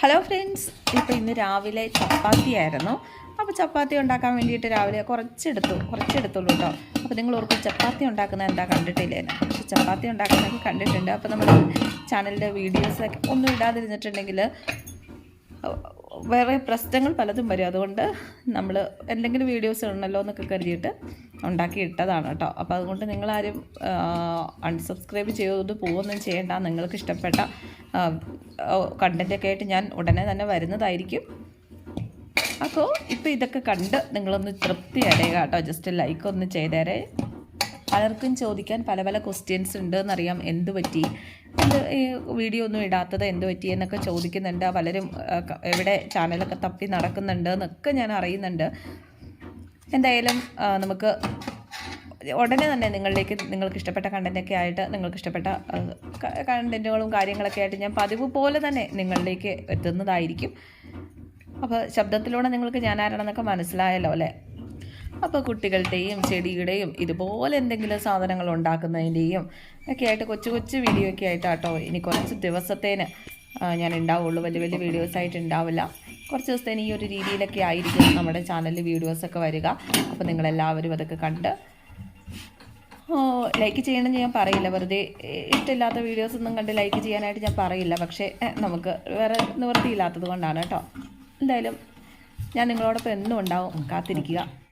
Hello friends ഇപ്പോൾ ഇന്ന് രാവിലെ ചപ്പാത്തി ആയിരുന്നു അപ്പോൾ ചപ്പാത്തി ഉണ്ടാക്കാൻ വേണ്ടിയിട്ട് രാവിലെ കുറച്ചെടുത്തു. കുറച്ചെടുത്തുള്ളൂ കേട്ടോ അപ്പോൾ നിങ്ങൾ ഓർക്കും ചപ്പാത്തി ഉണ്ടാക്കുന്നത് എന്താ കണ്ടിട്ടില്ലേ? പക്ഷേ ചപ്പാത്തി ഉണ്ടാക്കുന്നതൊക്കെ കണ്ടിട്ടുണ്ട്. അപ്പോൾ നമ്മുടെ ചാനലിന്റെ വീഡിയോസൊക്കെ ഒന്നും ഇടാതിരുന്നിട്ടുണ്ടെങ്കിൽ വേറെ പ്രശ്നങ്ങൾ പലതും വരും. അതുകൊണ്ട് നമ്മൾ എന്തെങ്കിലും വീഡിയോസ് ഉണ്ടല്ലോ എന്നൊക്കെ കരുതിയിട്ട് ഉണ്ടാക്കി ഇട്ടതാണ് കേട്ടോ. അപ്പോൾ അതുകൊണ്ട് നിങ്ങളാരും അൺസബ്സ്ക്രൈബ് ചെയ്ത് പോകുകയൊന്നും ചെയ്യേണ്ട. നിങ്ങൾക്ക് ഇഷ്ടപ്പെട്ട കണ്ടന്റൊക്കെ ആയിട്ട് ഞാൻ ഉടനെ തന്നെ വരുന്നതായിരിക്കും. അപ്പോൾ ഇപ്പോൾ ഇതൊക്കെ കണ്ട് നിങ്ങളൊന്ന് തൃപ്തി അടയുക കേട്ടോ. ജസ്റ്റ് ലൈക്ക് ഒന്ന് ചെയ്തേരെ. പലർക്കും ചോദിക്കാൻ പല പല ക്വസ്റ്റ്യൻസ് ഉണ്ട് എന്നറിയാം എന്ത് പറ്റി? എന്ത് ഈ വീഡിയോ ഒന്നും ഇടാത്തത് എന്ത് പറ്റി എന്നൊക്കെ ചോദിക്കുന്നുണ്ട്. പലരും എവിടെ ചാനലൊക്കെ തപ്പി നടക്കുന്നുണ്ട് എന്നൊക്കെ ഞാൻ അറിയുന്നുണ്ട്. എന്തായാലും നമുക്ക് ഉടനെ തന്നെ നിങ്ങളിലേക്ക് നിങ്ങൾക്ക് ഇഷ്ടപ്പെട്ട കണ്ടന്റൊക്കെ ആയിട്ട് നിങ്ങൾക്ക് ഇഷ്ടപ്പെട്ട കണ്ടന്റുകളും കാര്യങ്ങളൊക്കെ ആയിട്ട് ഞാൻ പതിവ് പോലെ തന്നെ നിങ്ങളിലേക്ക് എത്തുന്നതായിരിക്കും. അപ്പോൾ ശബ്ദത്തിലൂടെ നിങ്ങൾക്ക് ഞാൻ ആരാണെന്നൊക്കെ മനസ്സിലായല്ലോ അല്ലേ? അപ്പോൾ കുട്ടികളുടെയും ചെടിയുടെയും ഇതുപോലെ എന്തെങ്കിലും സാധനങ്ങൾ ഉണ്ടാക്കുന്നതിന്റെയും ഒക്കെ ആയിട്ട് കൊച്ചു കൊച്ചു വീഡിയോ ഒക്കെ ആയിട്ടാട്ടോ ഇനി കുറച്ച് ദിവസത്തേന് ഞാൻ ഉണ്ടാവുള്ളൂ. വലിയ വലിയ വീഡിയോസ് ആയിട്ട് ഉണ്ടാവില്ല. കുറച്ച് ദിവസത്തേന് ഈ ഒരു രീതിയിലൊക്കെ ആയിരിക്കും നമ്മുടെ ചാനലിൽ വീഡിയോസൊക്കെ വരിക. അപ്പോൾ നിങ്ങളെല്ലാവരും അതൊക്കെ കണ്ട് ലൈക്ക് ചെയ്യണമെന്ന് ഞാൻ പറയില്ല. വെറുതെ ഇഷ്ടമില്ലാത്ത വീഡിയോസ് ഒന്നും കണ്ട് ലൈക്ക് ചെയ്യാനായിട്ട് ഞാൻ പറയില്ല. പക്ഷേ നമുക്ക് വേറെ നിവൃത്തിയില്ലാത്തത് കൊണ്ടാണ് കേട്ടോ. എന്തായാലും ഞാൻ നിങ്ങളോടൊപ്പം എന്നും ഉണ്ടാവും. കാത്തിരിക്കുക.